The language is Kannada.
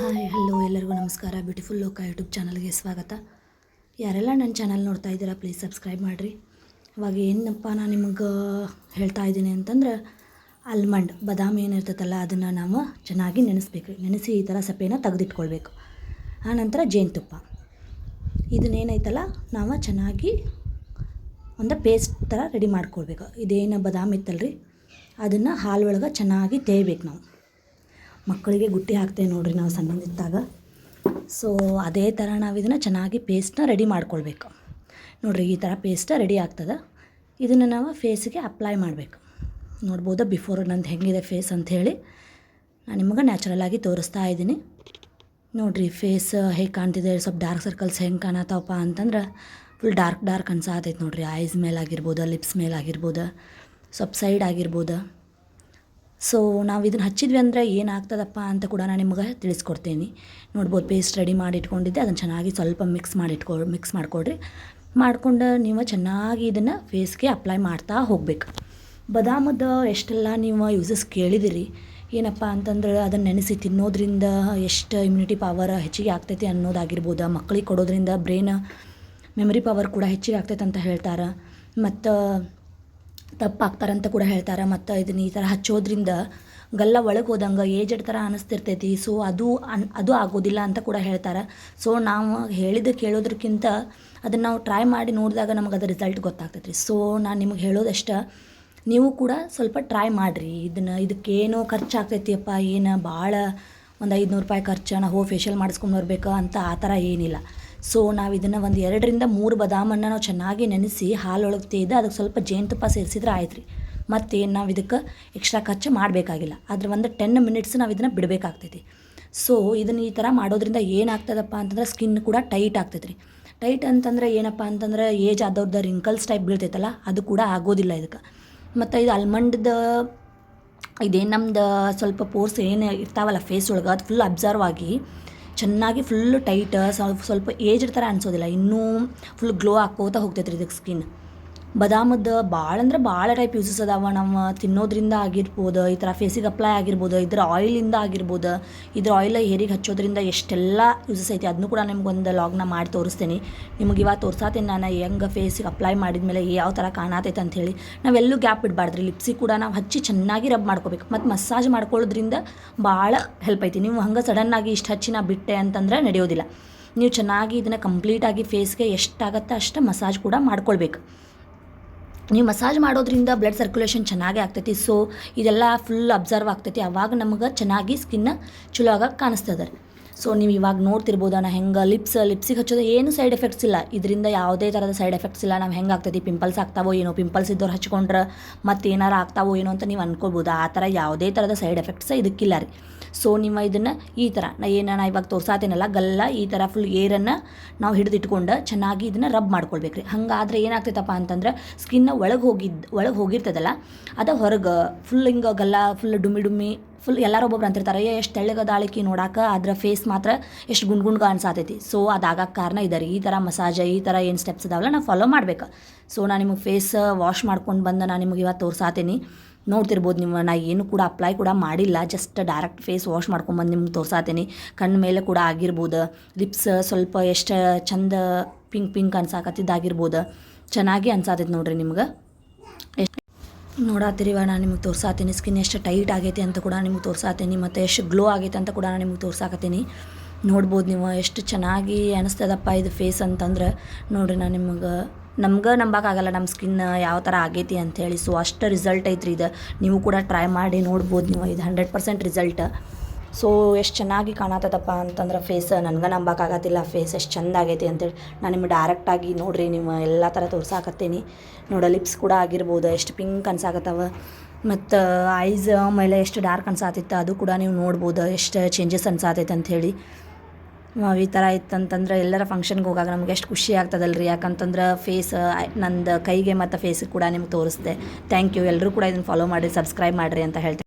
ಹಾಯ್, ಹಲೋ ಎಲ್ಲರಿಗೂ ನಮಸ್ಕಾರ. ಬ್ಯೂಟಿಫುಲ್ ಲೋಕ ಯೂಟ್ಯೂಬ್ ಚಾನಲ್ಗೆ ಸ್ವಾಗತ. ಯಾರೆಲ್ಲ ನನ್ನ ಚಾನಲ್ ನೋಡ್ತಾ ಇದ್ದೀರಾ ಪ್ಲೀಸ್ ಸಬ್ಸ್ಕ್ರೈಬ್ ಮಾಡಿರಿ. ಇವಾಗ ಏನಪ್ಪ ನಾನು ನಿಮಗೆ ಹೇಳ್ತಾ ಇದ್ದೀನಿ ಅಂತಂದ್ರೆ ಆಲ್ಮಂಡ್ ಬಾದಾಮಿ ಏನಿರ್ತೈತಲ್ಲ ಅದನ್ನು ನಾವು ಚೆನ್ನಾಗಿ ನೆನೆಸ್ಬೇಕು. ನೆನೆಸಿ ಈ ಥರ ಸಪ್ಪೆನ ತೆಗೆದಿಟ್ಕೊಳ್ಬೇಕು. ಆನಂತರ ಜೇನುತುಪ್ಪ. ಇದನ್ನೇನೈತಲ್ಲ ನಾವು ಚೆನ್ನಾಗಿ ಒಂದು ಪೇಸ್ಟ್ ಥರ ರೆಡಿ ಮಾಡ್ಕೊಳ್ಬೇಕು. ಇದೇನು ಬಾದಾಮಿ ರೀ ಅದನ್ನು ಹಾಲು ಒಳಗೆ ಚೆನ್ನಾಗಿ ತೇಯ್ಬೇಕು ನಾವು. ಮಕ್ಕಳಿಗೆ ಗುಟ್ಟಿ ಹಾಕ್ತೇವೆ ನೋಡಿರಿ ನಾವು ಸಣ್ಣದಿದ್ದಾಗ. ಸೊ ಅದೇ ಥರ ನಾವು ಇದನ್ನು ಚೆನ್ನಾಗಿ ಪೇಸ್ಟನ್ನ ರೆಡಿ ಮಾಡ್ಕೊಳ್ಬೇಕು. ನೋಡಿರಿ ಈ ಥರ ಪೇಸ್ಟ ರೆಡಿ ಆಗ್ತದೆ. ಇದನ್ನು ನಾವು ಫೇಸಿಗೆ ಅಪ್ಲೈ ಮಾಡಬೇಕು. ನೋಡ್ಬೋದು ಬಿಫೋರ್ ನಂದು ಹೆಂಗಿದೆ ಫೇಸ್ ಅಂಥೇಳಿ ನಾನು ನಿಮಗೆ ನ್ಯಾಚುರಲಾಗಿ ತೋರಿಸ್ತಾ ಇದ್ದೀನಿ. ನೋಡಿರಿ ಫೇಸ್ ಹೇಗೆ ಕಾಣ್ತಿದೆ, ಸ್ವಲ್ಪ ಡಾರ್ಕ್ ಸರ್ಕಲ್ಸ್ ಹೆಂಗೆ ಕಾಣತ್ತವಪ್ಪ ಅಂತಂದ್ರೆ ಫುಲ್ ಡಾರ್ಕ್ ಡಾರ್ಕ್ ಅನ್ಸಾತೈತೆ ನೋಡಿರಿ. ಐಸ್ ಮೇಲೆ ಆಗಿರ್ಬೋದು ಲಿಪ್ಸ್ ಮೇಲೆ ಆಗಿರ್ಬೋದು, ಸ್ವಲ್ಪ ಸೈಡ್ ಆಗಿರ್ಬೋದು. ಸೊ ನಾವು ಇದನ್ನು ಹಚ್ಚಿದ್ವಿ ಅಂದರೆ ಏನಾಗ್ತದಪ್ಪ ಅಂತ ಕೂಡ ನಾನು ನಿಮಗೆ ತಿಳಿಸ್ಕೊಡ್ತೀನಿ. ನೋಡ್ಬೋದು ಪೇಸ್ಟ್ ರೆಡಿ ಮಾಡಿ ಇಟ್ಕೊಂಡಿದ್ದೆ ಅದನ್ನು ಚೆನ್ನಾಗಿ ಸ್ವಲ್ಪ ಮಿಕ್ಸ್ ಮಾಡಿ ಇಟ್ಕೊ ಮಿಕ್ಸ್ ಮಾಡಿಕೊಡ್ರಿ. ಮಾಡ್ಕೊಂಡು ನೀವು ಚೆನ್ನಾಗಿ ಇದನ್ನು ಫೇಸ್ಗೆ ಅಪ್ಲೈ ಮಾಡ್ತಾ ಹೋಗ್ಬೇಕು. ಬದಾಮದ ಎಷ್ಟೆಲ್ಲ ನೀವು ಯೂಸಸ್ ಕೇಳಿದಿರಿ. ಏನಪ್ಪ ಅಂತಂದ್ರೆ ಅದನ್ನು ನೆನೆಸಿ ತಿನ್ನೋದ್ರಿಂದ ಎಷ್ಟು ಇಮ್ಯುನಿಟಿ ಪವರ್ ಹೆಚ್ಚಿಗೆ ಆಗ್ತೈತಿ ಅನ್ನೋದಾಗಿರ್ಬೋದು. ಮಕ್ಕಳಿಗೆ ಕೊಡೋದ್ರಿಂದ ಬ್ರೈನ್ ಮೆಮರಿ ಪವರ್ ಕೂಡ ಹೆಚ್ಚಿಗೆ ಆಗ್ತೈತೆ ಅಂತ ಹೇಳ್ತಾರೆ. ಮತ್ತು ತಪ್ಪಾಗ್ತಾರಂತ ಕೂಡ ಹೇಳ್ತಾರೆ. ಮತ್ತು ಇದನ್ನ ಈ ಥರ ಹಚ್ಚೋದ್ರಿಂದ ಗಲ್ಲ ಒಳಗೆ ಹೋದಂಗೆ ಏಜಡ್ ಥರ ಅನಿಸ್ತಿರ್ತೈತಿ. ಸೊ ಅದು ಅನ್, ಅದು ಆಗೋದಿಲ್ಲ ಅಂತ ಕೂಡ ಹೇಳ್ತಾರೆ. ಸೊ ನಾವು ಹೇಳಿದ ಕೇಳೋದ್ರಕ್ಕಿಂತ ಅದನ್ನು ನಾವು ಟ್ರೈ ಮಾಡಿ ನೋಡಿದಾಗ ನಮಗೆ ಅದು ರಿಸಲ್ಟ್ ಗೊತ್ತಾಗ್ತೈತಿ ಸೊ ನಾನು ನಿಮಗೆ ಹೇಳೋದಷ್ಟ, ನೀವು ಕೂಡ ಸ್ವಲ್ಪ ಟ್ರೈ ಮಾಡಿರಿ. ಇದನ್ನು, ಇದಕ್ಕೇನು ಖರ್ಚಾಗ್ತೈತಿಯಪ್ಪ, ಏನು ಭಾಳ ಒಂದು ಐದುನೂರು ರೂಪಾಯಿ ಖರ್ಚು ನಾವು ಹೋಗಿ ಫೇಶಿಯಲ್ ಮಾಡಿಸ್ಕೊಂಡು ಬರಬೇಕು ಅಂತ ಆ ಥರ ಏನಿಲ್ಲ. ಸೊ ನಾವು ಇದನ್ನು ಒಂದು ಎರಡರಿಂದ ಮೂರು ಬದಾಮನ್ನು ನಾವು ಚೆನ್ನಾಗಿ ನೆನೆಸಿ ಹಾಲೊಳಗೆ ತೇದು ಅದಕ್ಕೆ ಸ್ವಲ್ಪ ಜೇನುತುಪ್ಪ ಸೇರಿಸಿದ್ರೆ ಆಯ್ತು ರೀ ಮತ್ತೇನು ನಾವು ಇದಕ್ಕೆ ಎಕ್ಸ್ಟ್ರಾ ಖರ್ಚು ಮಾಡಬೇಕಾಗಿಲ್ಲ. ಆದ್ರೆ ಒಂದು ಟೆನ್ ಮಿನಿಟ್ಸ್ ನಾವು ಇದನ್ನು ಬಿಡಬೇಕಾಗ್ತೈತಿ. ಸೊ ಇದನ್ನು ಈ ಥರ ಮಾಡೋದ್ರಿಂದ ಏನಾಗ್ತದಪ್ಪ ಅಂತಂದ್ರೆ ಸ್ಕಿನ್ ಕೂಡ ಟೈಟ್ ಆಗ್ತೈತೆ ರೀ ಟೈಟ್ ಅಂತಂದ್ರೆ ಏನಪ್ಪ ಅಂತಂದ್ರೆ ಏಜ್ ಆದವ್ರದ್ದು ರಿಂಕಲ್ಸ್ ಟೈಪ್ ಬೀಳ್ತೈತಲ್ಲ, ಅದು ಕೂಡ ಆಗೋದಿಲ್ಲ ಇದಕ್ಕೆ. ಮತ್ತು ಇದು ಆಲ್ಮಂಡ್ದ ಇದೇನು ನಮ್ದು ಸ್ವಲ್ಪ ಪೋರ್ಸ್ ಏನು ಇರ್ತಾವಲ್ಲ ಫೇಸ್ ಒಳಗೆ, ಅದು ಫುಲ್ ಅಬ್ಸರ್ವ್ ಆಗಿ ಚೆನ್ನಾಗಿ ಫುಲ್ ಟೈಟ್ ಸ್ವಲ್ಪ ಏಜ್ಡ್ ಥರ ಅನ್ಸೋದಿಲ್ಲ. ಇನ್ನೂ ಫುಲ್ ಗ್ಲೋ ಆಕ್ಕೋತ ಹೋಗ್ತೈತೆ ರೀ ಇದಕ್ಕೆ ಸ್ಕಿನ್ ಬದಾಮದ್ದು ಭಾಳ ಅಂದ್ರೆ ಭಾಳ ಟೈಪ್ ಯೂಸಸ್ ಅದಾವ. ನಾವು ತಿನ್ನೋದ್ರಿಂದ ಆಗಿರ್ಬೋದು, ಈ ಥರ ಫೇಸಿಗೆ ಅಪ್ಲೈ ಆಗಿರ್ಬೋದು, ಇದ್ರ ಆಯಿಲಿಂದ ಆಗಿರ್ಬೋದು, ಇದ್ರ ಆಯಿಲ್ ಹೇರಿಗೆ ಹಚ್ಚೋದ್ರಿಂದ ಎಷ್ಟೆಲ್ಲ ಯೂಸಸ್ ಐತಿ ಅದನ್ನು ಕೂಡ ನಿಮ್ಗೊಂದು ಲಾಗ್ನ ಮಾಡಿ ತೋರಿಸ್ತೀನಿ. ನಿಮ್ಗೆ ಇವಾಗ ತೋರ್ಸಾತೀನಿ ನಾನು ಹೆಂಗೆ ಫೇಸಿಗೆ ಅಪ್ಲೈ ಮಾಡಿದ್ಮೇಲೆ ಯಾವ ಥರ ಕಾಣತೈತೆ ಅಂಥೇಳಿ ನಾವೆಲ್ಲೂ ಗ್ಯಾಪ್ ಬಿಡಬಾರ್ದ್ರಿ ಲಿಪ್ಸಿಗೆ ಕೂಡ ನಾವು ಹಚ್ಚಿ ಚೆನ್ನಾಗಿ ರಬ್ ಮಾಡ್ಕೋಬೇಕು. ಮತ್ತು ಮಸಾಜ್ ಮಾಡ್ಕೊಳ್ಳೋದ್ರಿಂದ ಭಾಳ ಹೆಲ್ಪ್ ಐತಿ. ನೀವು ಹಂಗೆ ಸಡನ್ನಾಗಿ ಇಷ್ಟು ಹಚ್ಚಿ ನಾ ಬಿಟ್ಟೆ ಅಂತಂದ್ರೆ ನಡೆಯೋದಿಲ್ಲ. ನೀವು ಚೆನ್ನಾಗಿ ಇದನ್ನು ಕಂಪ್ಲೀಟಾಗಿ ಫೇಸ್ಗೆ ಎಷ್ಟಾಗತ್ತೆ ಅಷ್ಟು ಮಸಾಜ್ ಕೂಡ ಮಾಡ್ಕೊಳ್ಬೇಕು. ನೀವು ಮಸಾಜ್ ಮಾಡೋದ್ರಿಂದ ಬ್ಲಡ್ ಸರ್ಕ್ಯುಲೇಷನ್ ಚೆನ್ನಾಗಿ ಆಗ್ತೈತಿ. ಸೊ ಇದೆಲ್ಲ ಫುಲ್ ಅಬ್ಸರ್ವ್ ಆಗ್ತೈತಿ. ಅವಾಗ ನಮಗೆ ಚೆನ್ನಾಗಿ ಸ್ಕಿನ್ನ ಚಲೋ ಆಗ ಕಾಣಿಸ್ತದೆ. ಸೊ ನೀವು ಇವಾಗ ನೋಡ್ತಿರ್ಬೋದು, ನಾ ಹೆಂಗೆ ಲಿಪ್ಸ್ ಲಿಪ್ಸಿಗೆ ಹಚ್ಚೋದು ಏನು ಸೈಡ್ ಎಫೆಕ್ಟ್ಸ್ ಇಲ್ಲ. ಇದರಿಂದ ಯಾವುದೇ ಥರದ ಸೈಡ್ ಎಫೆಕ್ಟ್ಸ್ ಇಲ್ಲ. ನಾವು ಹೆಂಗೆ ಆಗ್ತೈತಿ? ಪಿಂಪಲ್ಸ್ ಆಗ್ತಾವೋ ಏನೋ? ಪಿಂಪಲ್ಸ್ ಇದ್ದವ್ರು ಹಚ್ಕೊಂಡ್ರೆ ಮತ್ತೆ ಏನಾರು ಆಗ್ತಾವೋ ಏನೋ ಅಂತ ನೀವು ಅನ್ಕೋಬೋದು ಆ ಥರ ಯಾವುದೇ ಥರದ ಸೈಡ್ ಎಫೆಕ್ಟ್ಸ್ ಇದಕ್ಕಿಲ್ಲ ರೀ. ಸೊ ನಿಮ್ಮ ಇದನ್ನು ಈ ಥರ ನಾ ಏನು ನಾ ಇವಾಗ ತೋರ್ಸಾತೇನಲ್ಲ, ಗಲ್ಲ ಈ ಥರ ಫುಲ್ ಏರನ್ನು ನಾವು ಹಿಡಿದಿಟ್ಕೊಂಡು ಚೆನ್ನಾಗಿ ಇದನ್ನು ರಬ್ ಮಾಡ್ಕೊಳ್ಬೇಕು ರೀ ಹಂಗಾದ್ರೆ ಏನಾಗ್ತೈತಪ್ಪ ಅಂತಂದ್ರೆ ಸ್ಕಿನ್ನ ಒಳಗೆ ಹೋಗಿದ್ದು ಒಳಗೆ ಹೋಗಿರ್ತದಲ್ಲ, ಅದು ಹೊರಗೆ ಫುಲ್ ಹಿಂಗೆ ಗಲ್ಲ ಫುಲ್ ಡುಮ್ಮಿ ಡುಮ್ಮಿ ಫುಲ್ ಎಲ್ಲರೂ ಒಬ್ಬೊಬ್ರು ಅಂತಿರ್ತಾರೆ ಎಷ್ಟು ತೆಳ್ಳಗದಾಳಿಕೆ ನೋಡಕ್ಕೆ ಅದರ ಫೇಸ್ ಮಾತ್ರ ಎಷ್ಟು ಗುಂಡ್ ಗುಂಡ್ಗ ಅನ್ಸಾತೈತಿ. ಸೊ ಅದಾಗಕ್ಕೆ ಕಾರಣ ಇದೆ ರೀ. ಈ ಥರ ಮಸಾಜ್ ಈ ಥರ ಏನು ಸ್ಟೆಪ್ಸ್ ಇದಾವಲ್ಲ ನಾವು ಫಾಲೋ ಮಾಡ್ಬೇಕು. ಸೊ ನಾನು ನಿಮಗೆ ಫೇಸ್ ವಾಶ್ ಮಾಡ್ಕೊಂಡು ಬಂದು ನಾನು ನಿಮಗೆ ಇವತ್ತು ತೋರ್ಸಾತೀನಿ. ನೋಡ್ತಿರ್ಬೋದು ನೀವು ನಾ ಏನು ಕೂಡ ಅಪ್ಲೈ ಕೂಡ ಮಾಡಿಲ್ಲ ಜಸ್ಟ್ ಡೈರೆಕ್ಟ್ ಫೇಸ್ ವಾಶ್ ಮಾಡ್ಕೊಂಬಂದು ನಿಮ್ಗೆ ತೋರ್ಸಾತೀನಿ. ಕಣ್ಣು ಮೇಲೆ ಕೂಡ ಆಗಿರ್ಬೋದು. ಲಿಪ್ಸ್ ಸ್ವಲ್ಪ ಎಷ್ಟು ಚಂದ ಪಿಂಕ್ ಪಿಂಕ್ ಅನ್ಸಾಕತ್ತಿದ್ದಾಗಿರ್ಬೋದು. ಚೆನ್ನಾಗಿ ಅನ್ಸಾತೈತೆ ನೋಡ್ರಿ ನಿಮ್ಗೆ. ಎಷ್ಟು ನೋಡತ್ತೀರಿ ನಾನು ನಿಮಗೆ ತೋರ್ಸಾತೀನಿ. ಸ್ಕಿನ್ ಎಷ್ಟು ಟೈಟ್ ಆಗೈತಿ ಅಂತ ಕೂಡ ನಿಮ್ಗೆ ತೋರ್ಸಾತೀನಿ. ಮತ್ತು ಎಷ್ಟು ಗ್ಲೋ ಆಗೈತೆ ಅಂತ ಕೂಡ ನಾನು ನಿಮ್ಗೆ ತೋರ್ಸಾಕತ್ತೀನಿ. ನೋಡ್ಬೋದು ನೀವು ಎಷ್ಟು ಚೆನ್ನಾಗಿ ಅನಿಸ್ತದಪ್ಪ ಇದು ಫೇಸ್ ಅಂತಂದ್ರೆ. ನೋಡಿರಿ ನಾನು ನಿಮಗೆ ನಮ್ಗೆ ನಂಬಕ್ಕಾಗಲ್ಲ ನಮ್ಮ ಸ್ಕಿನ್ ಯಾವ ಥರ ಆಗೈತಿ ಅಂಥೇಳಿ ಸೊ ಅಷ್ಟು ರಿಸಲ್ಟ್ ಐತ್ರಿ ಇದು. ನೀವು ಕೂಡ ಟ್ರೈ ಮಾಡಿ ನೋಡ್ಬೋದು ನೀವು. ಇದು ಹಂಡ್ರೆಡ್ ಪರ್ಸೆಂಟ್ ರಿಸಲ್ಟ್ ಸೊ ಎಷ್ಟು ಚೆನ್ನಾಗಿ ಕಾಣತ್ತದಪ್ಪ ಅಂತಂದ್ರೆ ಫೇಸ್ ನನಗೆ ನಂಬಕ್ಕಾಗತ್ತಿಲ್ಲ ಫೇಸ್ ಎಷ್ಟು ಚಂದ ಆಗೈತಿ ಅಂತೇಳಿ ನಾನು ನಿಮ್ಗೆ ಡೈರೆಕ್ಟಾಗಿ ನೋಡ್ರಿ, ನೀವು ಎಲ್ಲ ಥರ ತೋರ್ಸಾಕತ್ತೀನಿ. ನೋಡ ಲಿಪ್ಸ್ ಕೂಡ ಆಗಿರ್ಬೋದು. ಎಷ್ಟು ಪಿಂಕ್ ಅನ್ಸಾಕತ್ತವ. ಮತ್ತು ಐಸ್ ಮೇಲೆ ಎಷ್ಟು ಡಾರ್ಕ್ ಅನ್ಸಾತಿತ್ತು, ಅದು ಕೂಡ ನೀವು ನೋಡ್ಬೋದು. ಎಷ್ಟು ಚೇಂಜಸ್ ಅನ್ಸಾತೈತೆ ಅಂಥೇಳಿ ಈ ಥರ ಇತ್ತಂತಂದ್ರೆ ಎಲ್ಲರ ಫಂಕ್ಷನ್ಗೆ ಹೋಗಾಗ ನಮ್ಗೆ ಎಷ್ಟು ಖುಷಿ ಆಗ್ತದಲ್ಲ ರೀ ಯಾಕಂತಂದ್ರೆ ಫೇಸ್ ನಂದು ಕೈಗೆ ಮತ್ತು ಫೇಸ್ ಕೂಡ ನಿಮ್ಗೆ ತೋರಿಸ್ದೆ. ಥ್ಯಾಂಕ್ ಯು ಎಲ್ಲರೂ ಕೂಡ ಇದನ್ನು ಫಾಲೋ ಮಾಡಿ ಸಬ್ಸ್ಕ್ರೈಬ್ ಮಾಡಿರಿ ಅಂತ ಹೇಳ್ತೀನಿ